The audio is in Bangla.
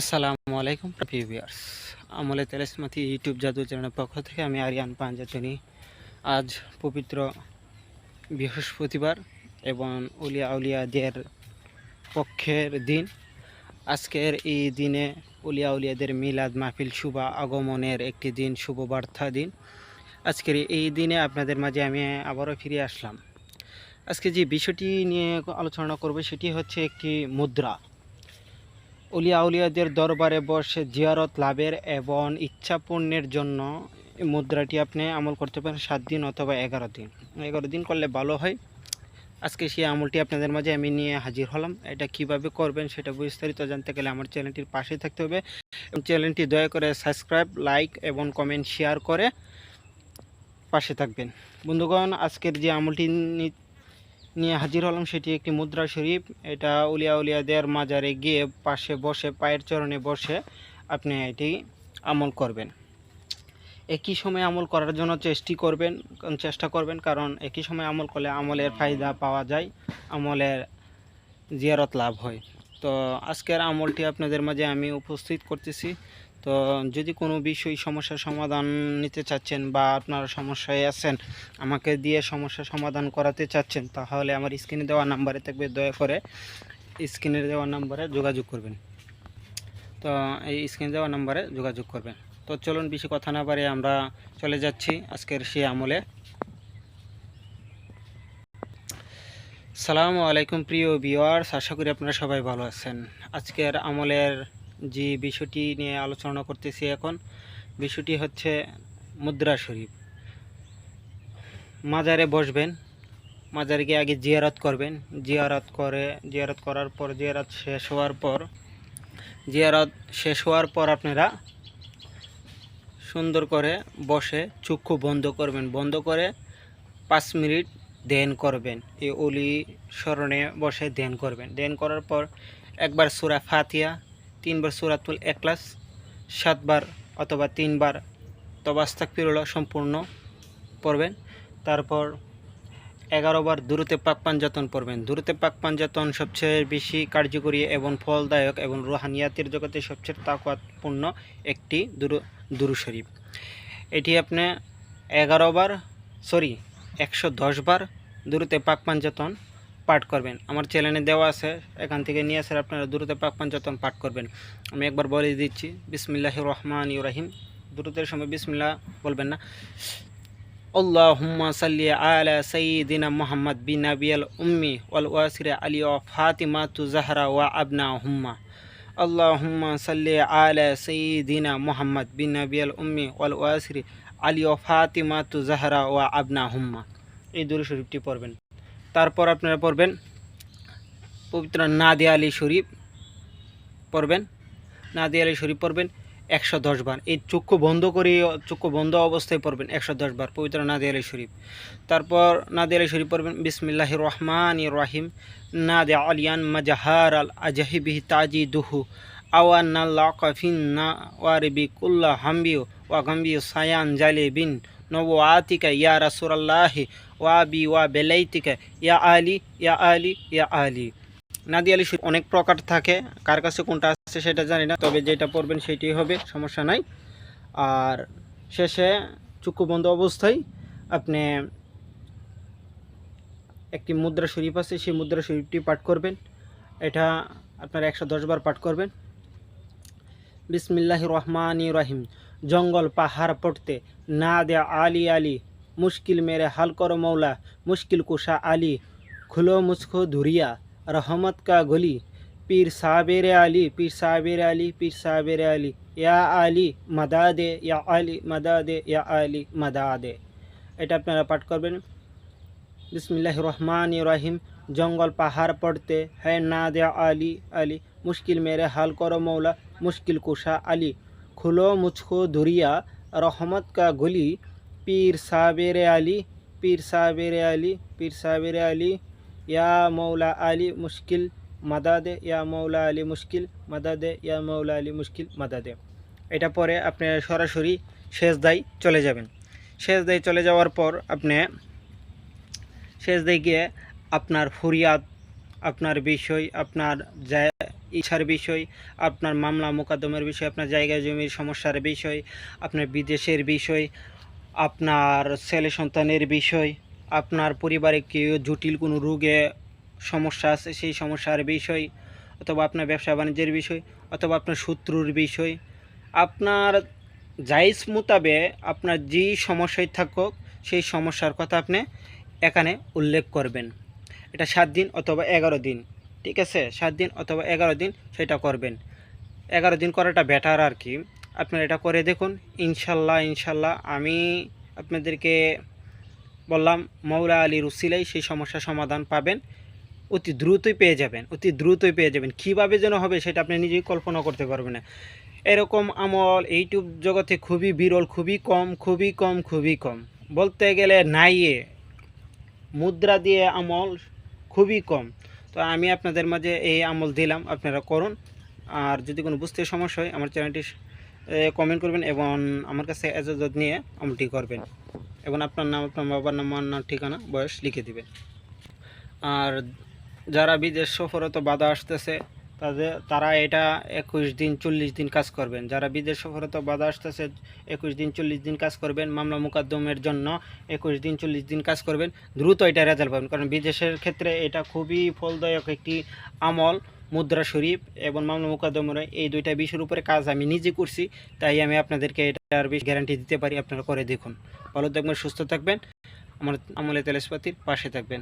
আসসালামু আলাইকুম ভিউয়ার্স আমলে তেলেসমাতি ইউটিউব জাদু চ্যানেলের পক্ষ থেকে আমি আরিয়ান পাঞ্জাচনি। আজ পবিত্র বৃহস্পতিবার এবং উলিয়া উলিয়াদের পক্ষের দিন। আজকের এই দিনে উলিয়া উলিয়াদের মিলাদ মাহফিল শুভ আগমনের একটি দিন, শুভ বার্তা দিন। আজকের এই দিনে আপনাদের মাঝে আমি আবারও ফিরে আসলাম। আজকে যে বিষয়টি নিয়ে আলোচনা করব, সেটি হচ্ছে একটি মুদ্রা। উলিয়া উলিয়াদের দরবারে বসে জিয়ারত লাভের এবং ইচ্ছা পূর্ণের জন্য মুদ্রাটি আপনি আমল করতে পারেন সাত দিন অথবা এগারো দিন। এগারো দিন করলে ভালো হয়। আজকে সেই আমলটি আপনাদের মাঝে আমি নিয়ে হাজির হলাম। এটা কীভাবে করবেন সেটা বিস্তারিত জানতে গেলে আমার চ্যানেলটির পাশে থাকতে হবে। এবং চ্যানেলটি দয়া করে সাবস্ক্রাইব, লাইক এবং কমেন্ট, শেয়ার করে পাশে থাকবেন। বন্ধুগণ, আজকের যে আমলটি নিয়ে হাজির হলাম, সেটি একটি মুদ্রা শরীফ। এটা উলিয়া উলিয়াদের মাজারে গিয়ে পাশে বসে, পায়ের চরণে বসে আপনি এটি আমল করবেন। একই সময় আমল করার জন্য চেষ্টি করবেন চেষ্টা করবেন, কারণ একই সময় আমল করলে আমলের ফায়দা পাওয়া যায়, আমলের জিয়ারত লাভ হয়। তো আজকের আমলটি আপনাদের মাঝে আমি উপস্থিত করতেছি। তো যদি কোনো বিষয়, সমস্যার সমাধান নিতে চাচ্ছেন বা আপনারা সমস্যায় আছেন, আমাকে দিয়ে সমস্যার সমাধান করাতে চাচ্ছেন, তাহলে আমার স্ক্রিনে দেওয়া নাম্বারে থাকবে, দয়া করে স্ক্রিনে দেওয়া নাম্বারে যোগাযোগ করবেন। তো এই স্ক্রিনে দেওয়া নাম্বারে যোগাযোগ করবেন। তো চলুন বেশি কথা না পারে আমরা চলে যাচ্ছি আজকের সেই আমলে। সালামু আলাইকুম প্রিয় ভিওয়ার্স আশা করি আপনারা সবাই ভালো আছেন। আজকের আমলের যে বিষয়টি নিয়ে আলোচনা করতেছি এখন। বিষয়টি হচ্ছে মুদ্রা শরীফ। মাজারে বসবেন, মাজারে গিয়ে আগে জিয়ারত করবেন। জিয়ারত করে, জিয়ারত করার পর, জিয়ারত শেষ হওয়ার পর, জিয়ারত শেষ হওয়ার পর আপনারা সুন্দর করে বসে চক্ষু বন্ধ করবেন। বন্ধ করে পাঁচ মিনিট ধ্যান করবেন। এই অলি স্মরণে বসে ধ্যান করবেন। ধ্যান করার পর একবার সুরা ফাতিয়া তিনবার সুরাতুল একলাস সাতবার অথবা তিনবার তবাস্তাক পিরুল সম্পূর্ণ পড়বেন। তারপর এগারোবার দূরতে পাক পাঞ্জাতন পড়বেন। দূরতে পাক পাঞ্জাতন সবচেয়ে বেশি কার্যকরী এবং ফলদায়ক এবং রুহানিয়াতের জগতে সবচেয়ে তাকওয়াতপূর্ণ একটি দুরু দুরু শরীফ এটি আপনি এগারোবার সরি একশো দশবার দূরতে পাক পাঞ্জাতন পাঠ করবেন। আমার চ্যানেলে দেওয়া আছে, এখান থেকে নিয়ে আসে আপনারা দূরতে পাক পাঞ্জাতন পাঠ করবেন। আমি একবার বলে দিচ্ছি বিসমিল্লাহ রহমান ইউরাহিম দ্রুতের সময় বিসমিল্লাহ বলবেন না। আল্লাহুম্মা সাল্লি আলা সাইয়্যিদিনা মুহাম্মদ বিন নাবিয়াল উম্মি ওয়াল ওয়াসির আলী ওয়া ফাতিমা তু জাহরা ওয়া আবনা হুম্মা আল্লাহুম্মা সাল্লি আলা সাইয়্যিদিনা মুহাম্মদ বিন নাবিয়াল উম্মি ওয়াল ওয়াসির আলী ওয়া ফাতিমা তু জাহরা ওয়া আবনা হুম্মা এই দুরু শরীফটি পড়বেন। তারপর আপনারা পড়বেন পবিত্র নাদিয়া আলী শরীফ পড়বেন। নাদিয়া আলী শরীফ পড়বেন একশো দশ বার। এই চক্ষু বন্ধ করে চক্ষু বন্ধ অবস্থায় পড়বেন একশো দশ বার পবিত্র নাদি আলী শরীফ। তারপর নাদি আলী শরীফ পড়বেন বিসমিল্লাহ রহমান রাহিম। নাদে আলিয়ান মাজাহার আল আজহিবিহি তাজি দুহু আওয়ান নাল্লা কফিন না ওয়ারিবি কুল্লা হাম্বিউ ওয়া গাম্বিউ সায়ান জালে বিন নব আতিকা ইয়া রাসুরাল্লাহি ওয়া বি ওয়া বেলাইতিকা ইয়া আলি ইয়া আলি ইয়া আলি নাদি আলী অনেক প্রকার থাকে। কার কাছে কোনটা আছে সেটা জানি না, তবে যেটা পড়বেন সেটাই হবে, সমস্যা নাই। আর শেষে চক্ষু বন্ধ অবস্থায় আপনি একটি মুদ্রা শরীফ আছে, সেই মুদ্রা শরীফটি পাঠ করবেন। এটা আপনার একশো দশ বার পাঠ করবেন। বিসমিল্লাহ রহমান রাহিম। জঙ্গল পাহাড় পড়তে না দে আলি আলি মুশকিল মেরে হাল করো মৌলা মুশকিল কুশা আলী খুলো মুসখো ধুরিয়া रहमत का गली पीर साबिर अली पीर साबिर अली पीर साबिर अली या আলী মাদা দে ইয়া আলী মাদা দে ইয়া আলী মাদা দে এটা আপনারা পাঠ করবেন বিসমিল্লাহ রহমান রাহিম জঙ্গল পাহাড় পড়তে হ্যাঁ না দে আলী আলী মুশকিল মেরে হাল করো মৌলা মুশকিল কুশা আলী খুলো মুঝকো দুরিয়া রহমত का गली पीर साबिर अली पीर साबिर अली पीर साबिर अली ইয়া মৌলা আলী মুশকিল মাদাদে ইয়া মৌলা আলী মুশকিল মাদাদে ইয়া মৌলা আলী মুশকিল মাদাদে এটা পরে আপনি সরাসরি শেষ দায় চলে যাবেন শেষ দায় চলে যাওয়ার পর আপনি শেষ দায় গিয়ে আপনার ফরিয়াদ আপনার বিষয় আপনার যা ইচ্ছার বিষয়, আপনার মামলা মোকদ্দমের বিষয়, আপনার জায়গা জমির সমস্যার বিষয়, আপনার বিদেশের বিষয়, আপনার ছেলে সন্তানের বিষয়, আপনার পরিবারে কেউ জটিল কোনো রোগে সমস্যা আছে, সেই সমস্যার বিষয়, অথবা আপনার ব্যবসা বাণিজ্যের বিষয়, অথবা আপনার শত্রুর বিষয়, আপনার জাইজ মোতাবে আপনার যেই সমস্যায় থাকুক, সেই সমস্যার কথা আপনি এখানে উল্লেখ করবেন। এটা সাত দিন অথবা এগারো দিন। ঠিক আছে, সাত দিন অথবা এগারো দিন সেটা করবেন। এগারো দিন করাটা বেটার আর কি। আপনারা এটা করে দেখুন। ইনশাল্লাহ ইনশাল্লাহ আমি আপনাদেরকে বললাম, মৌলা আলী রুসিলাই সেই সমস্যার সমাধান পাবেন। অতি দ্রুতই পেয়ে যাবেন, অতি দ্রুতই পেয়ে যাবেন। কীভাবে যেন হবে সেটা আপনি নিজেই কল্পনা করতে পারবেন না। এরকম আমল ইউটিউব জগতে খুবই বিরল, খুবই কম খুবই কম খুবই কম। বলতে গেলে নাইয়ে মুদ্রা দিয়ে আমল খুবই কম। তো আমি আপনাদের মাঝে এই আমল দিলাম, আপনারা করুন। আর যদি কোনো বুঝতে সমস্যা হয়, আমার চ্যানেলটি কমেন্ট করবেন এবং আমার কাছে এজাজত নিয়ে আমলটি করবেন। এবং আপনার নাম, আপনার বাবার নাম নাম, ঠিকানা, বয়স লিখে দিবেন। আর যারা বিদেশ সফরত বাধা আসতেছে তাদের, তারা এটা একুশ দিন, চল্লিশ দিন কাজ করবেন। যারা বিদেশ সফরত বাধা আসতেছে, একুশ দিন, চল্লিশ দিন কাজ করবেন মামলা মোকদ্দমের জন্য। একুশ দিন, চল্লিশ দিন কাজ করবেন, দ্রুত এটা রেজাল্ট পাবেন। কারণ বিদেশের ক্ষেত্রে এটা খুবই ফলদায়ক একটি আমল, মুদ্রা শরীফ এবং মামলা মোকদ্দমের এই দুইটা বিষয়ের উপরে কাজ আমি নিজে করছি, তাই আমি আপনাদেরকে এটার বেশ গ্যারান্টি দিতে পারি, আপনারা করে দেখুন। ভালো থাকবেন, সুস্থ থাকবেন। আমার আমলে তেলেসপাতির পাশে থাকবেন।